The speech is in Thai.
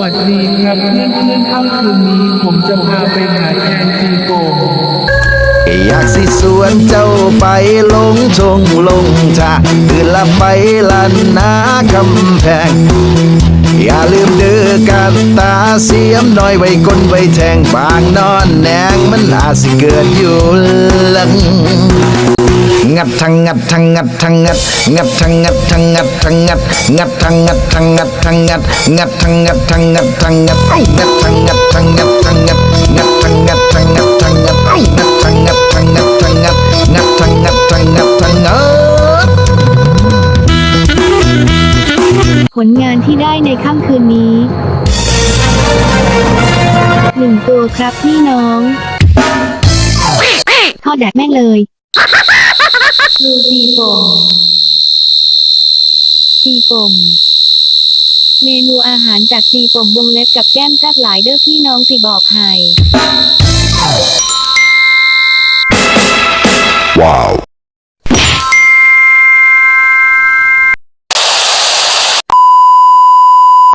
วัสดีครับเพื่อนเพื่อนค่ำคืนนี้ผมจะพาไปหาแทนจีโปงอยากสิสวนเจ้าไปลงชงลงชาคือละไปลันนาคำแพง อย่าลืมเดือกันตาเสียมน้อยไว้ก้นไว้แทงบางนอนแนงมันอาจสิเกิดอยู่หลัง งัดทังงัดทังงัดทังงัดงัดทังงัดทังงัดทังงัดงัดทังงัดทังงัดทังงัดงัดทังงัดทังงัดทังงัดงัดทังงัดทังงัดทังงัดงัดทังงัดทังงัดทังงัดงัดทังงัดทังงัดทังงัดงัดทังงัดทังงัดทังงัดผลงานที่ได้ในค่ำคืนนี้หนึ่งตัวครับพี่น้อง ทอดแดกแม่งเลย รูซีปมซีปมเมนูอาหารจากซีปมวงเล็บกับแก้มแซ่บหลายเด้อพี่น้องสิบอกให้ Wow